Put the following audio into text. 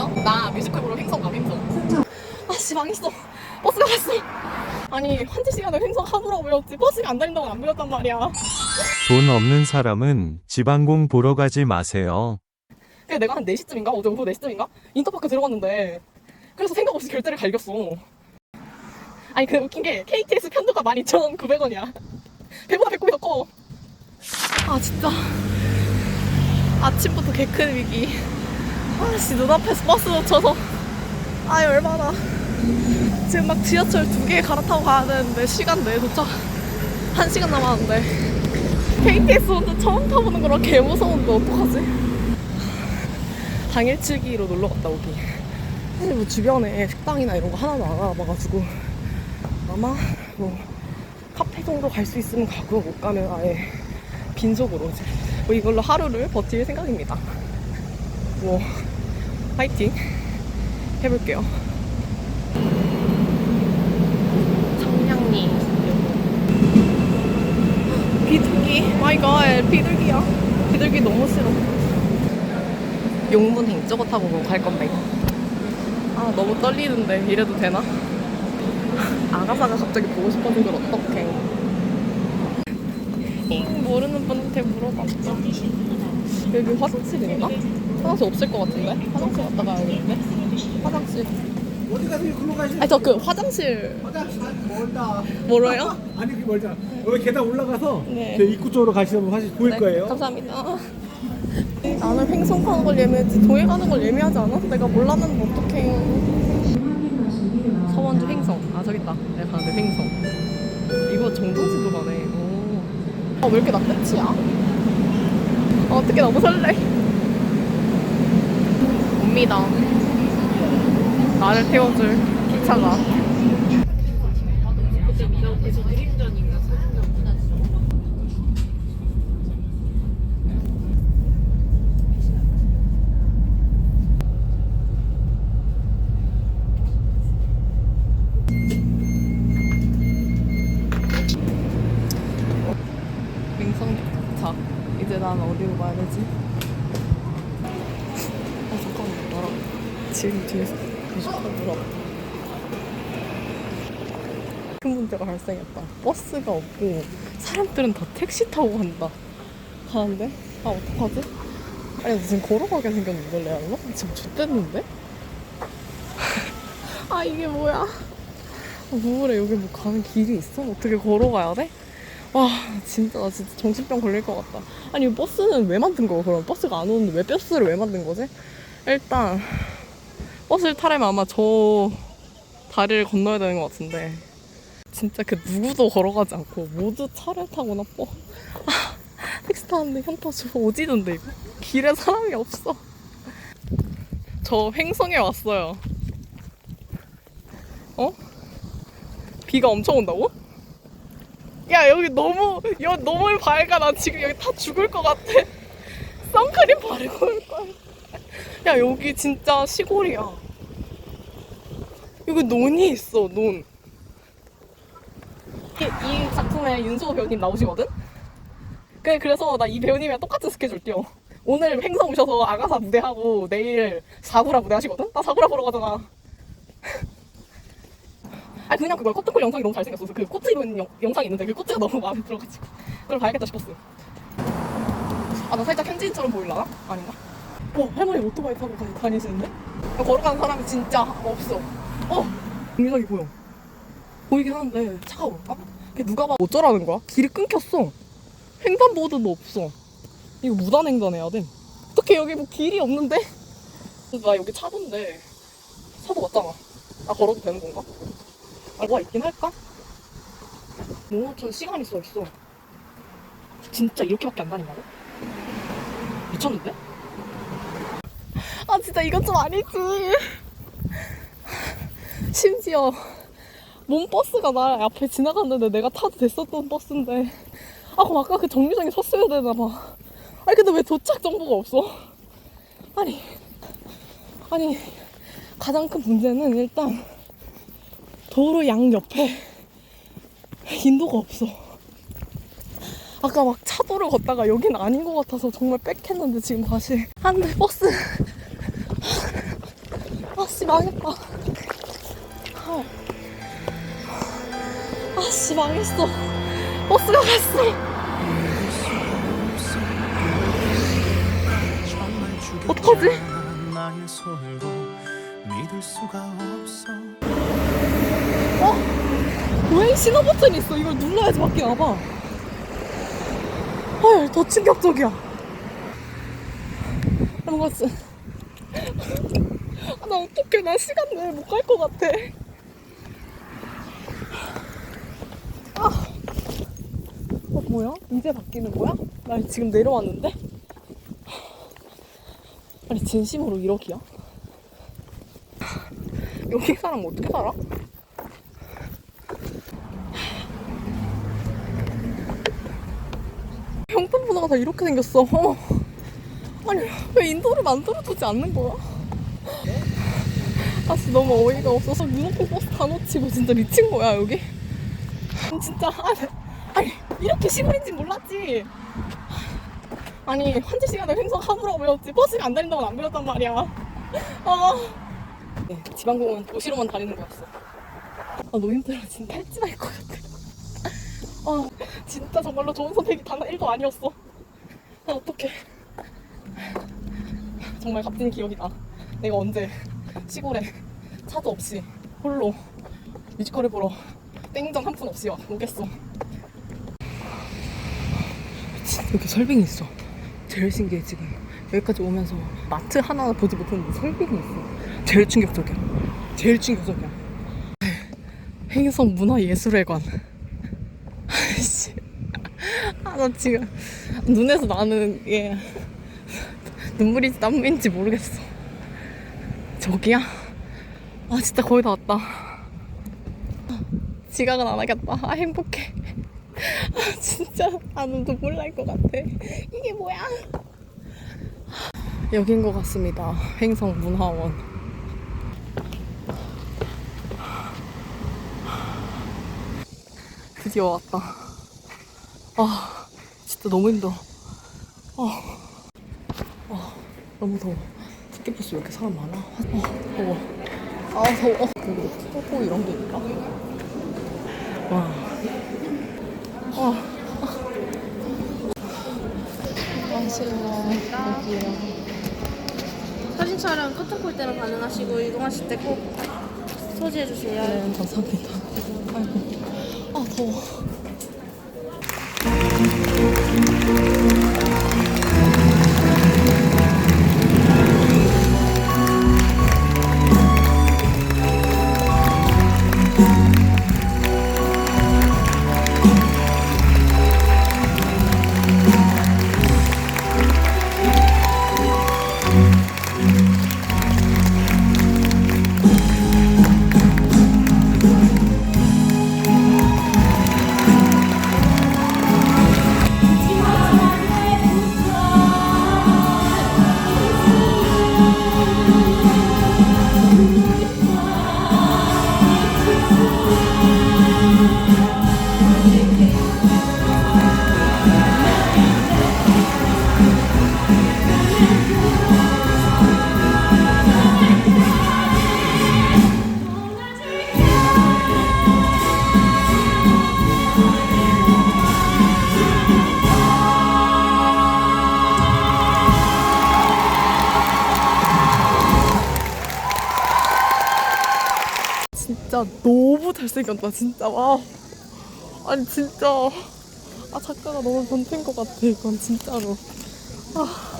안녕하세요. 나 뮤지컬 보러 횡성 가 횡성. 아씨 망했어. 버스가 갔어. 아니 환지 시간에 횡성 하부라고 배웠지 버스가 안 다닌다고 안 배웠단 말이야. 돈 없는 사람은 지방공 보러 가지 마세요. 그래 내가 한 4시쯤인가? 어제 오후 4시쯤인가? 인터파크 들어갔는데 그래서 생각 없이 결제를 갈겼어. 아니 그 웃긴 게 KTX 편도가 12,900원이야. 배보다 배꼽이 더 커. 아 진짜 아침부터 개 큰 위기. 아씨 눈앞에서 버스 놓쳐서 아 열받아. 지금 막 지하철 두 개 갈아타고 가야 되는데 시간 내에 도착 한 시간 남았는데 KTX 혼자 처음 타보는 거라 개 무서운데 어떡하지? 당일치기로 놀러 갔다 오기. 사실 뭐 주변에 식당이나 이런 거 하나도 안 알아봐가지고 아마 뭐 카페 정도 갈 수 있으면 가고 못 가면 아예 빈속으로 뭐 이걸로 하루를 버틸 생각입니다. 뭐 파이팅. 해볼게요. 청량리. 비둘기? 마이 갓 비둘기야. 비둘기 너무 싫어. 용문행 저거 타고 갈 건데 아 너무 떨리는데. 이래도 되나? 아가사가 갑자기 보고 싶어진 걸 어떡해. 잉 모르는 분한테 물어봤죠 여기 화장실 있나? 화장실 없을 것 같은데? 화장실 갔다 가야겠는데? 화장실 어디 가세요? 글로 가시죠. 아니 저 그 화장실 화장실 멀다. 멀어요? 아니 그게 멀잖아. 여기 계단 올라가서 네. 저 입구 쪽으로 가시면 화장실 보일 네, 거예요. 감사합니다. 나는 횡성 가는 걸 예매했지 도에 가는 걸 예매하지 않아서 내가 몰랐는데 어떡해. 서원주 횡성. 아 저기 있다. 내가 가는데 횡성. 이거 정동지도 가네. 오. 아, 왜 이렇게 나 끝이야? 아, 어떻게 너무 설레. 옵니다. 나를 태워줄 기차가. 이제 난 어디로 가야 되지? 어 잠깐만 나랑 지금 뒤에서 뮤지컬 물어봐. 큰 문제가 발생했다. 버스가 없고 사람들은 다 택시 타고 간다. 가는데 아 어떡하지? 아니 나 지금 걸어가게 생겼는데 레알로? 지금 X됐는데? 아 이게 뭐야? 아, 우울해 여기 뭐 가는 길이 있어? 어떻게 걸어가야 돼? 와 진짜 나 진짜 정신병 걸릴 것 같다 아니 버스는 왜 만든 거야 그럼 버스가 안 오는데 왜 버스를 왜 만든 거지? 일단 버스를 타려면 아마 저 다리를 건너야 되는 것 같은데. 진짜 그 누구도 걸어가지 않고 모두 차를 타거나 뭐. 아, 택시 타는데 현타 줘 오지던데 이거. 길에 사람이 없어. 저 횡성에 왔어요. 어? 비가 엄청 온다고? 야 여기 너무 야 너무 밝아. 나 지금 여기 다 죽을 것 같아. 선크림 바르고 올 거야 야 여기 진짜 시골이야 여기 논이 있어 논 이, 이 작품에 윤수호 배우님 나오시거든? 그래 그래서 나 이 배우님이랑 똑같은 스케줄 뛰어 오늘 행사 오셔서 아가사 무대하고 내일 사구라 무대 하시거든? 나 사구라 보러 가잖아 아니 그냥 그거 커튼콜 영상이 너무 잘생겼어. 그 코트 입은 영, 영상이 있는데 그 코트가 너무 마음에 들어가지고 그걸 봐야겠다 싶었어. 아 나 살짝 현지인처럼 보일라나? 아닌가? 어 할머니 오토바이 타고 가- 다니시는데? 걸어가는 사람이 진짜 없어. 어 공유석이 보여. 보이긴 하는데 차가 올까? 걔 누가 봐 어쩌라는 거야? 길이 끊겼어. 횡단보도도 없어. 이거 무단 횡단해야 돼. 어떻게 여기 뭐 길이 없는데? 나 여기 차던데 차도 맞잖아. 나 걸어도 되는 건가? 알고가 있긴 할까? 농어촌 시간이 써 있어. 진짜 이렇게밖에 안 다닌다고? 미쳤는데? 아 진짜 이건 좀 아니지. 심지어 몸 버스가 나 앞에 지나갔는데 내가 타도 됐었던 버스인데 아 그럼 아까 그 정류장에 섰어야 되나 봐. 아니 근데 왜 도착 정보가 없어? 아니 아니 가장 큰 문제는 일단 도로 양 옆에 인도가 없어. 아까 막 차도를 걷다가 여긴 아닌 것 같아서 정말 빽했는데 지금 다시 한대 버스 망했다. 아, 아씨 망했어. 버스가 갔어. 어떡하지? 없어 왜 신호 버튼이 있어? 이걸 눌러야지 밖에 나봐. 헐, 더 충격적이야. 뭔가 쓰. 아, 나 어떡해. 나 시간 내에 못 갈 것 같아. 아. 어, 뭐야? 이제 바뀌는 거야? 나 지금 내려왔는데? 아니, 진심으로 이러기야? 여기 사람 어떻게 살아? 평탄문화가 다 이렇게 생겼어. 어. 아니 왜 인도를 만들어주지 않는 거야? 아 진짜 너무 어이가 없어서 눈앞에 버스 다 놓치고 진짜 미친 거야 여기. 진짜 아니, 아니 이렇게 시골인지 몰랐지. 아니 환지 시간에 횡성 하부라고 배웠지 버스가 안 다닌다고 안 배웠단 말이야. 아. 네, 지방공은 도시로만 다니는 거였어. 아 너무 힘들어 진짜 탈진할 것 같아. 아 진짜 정말로 좋은 선택이 단 1도 아니었어. 아, 어떡해. 정말 값진 기억이다. 내가 언제 시골에 차도 없이 홀로 뮤지컬을 보러 땡전 한 푼 없이 와- 오겠어. 진짜 여기 설빙이 있어. 제일 신기해 지금. 여기까지 오면서 마트 하나 보지 못했는데 설빙이 있어. 제일 충격적이야. 제일 충격적이야. 행성 문화예술회관. 아이씨. 아, 나 지금 눈에서 나는 게 눈물인지 땀인지 모르겠어. 저기야? 아, 진짜 거의 다 왔다. 지각은 안 하겠다. 아, 행복해. 아, 진짜 나는 눈물 날 것 같아. 이게 뭐야? 여긴 것 같습니다. 행성 문화원. 드디어 왔다. 아, 진짜 너무 힘들어. 아, 아 너무 더워. 스키버스 왜 이렇게 사람 많아? 아, 더워. 아, 더워. 여기 폭포 이런 게 있다. 와. 아. 아, 싫어. 여기요. 사진 촬영 커튼콜 때는 가능하시고 이동하실 때 꼭 소지해 주세요. 네, 감사합니다. 아이고. 아, 더워. 너무 잘생겼다 진짜. 와. 아니 진짜. 아 작가가 너무 변태인 것 같아 이건 진짜로. 아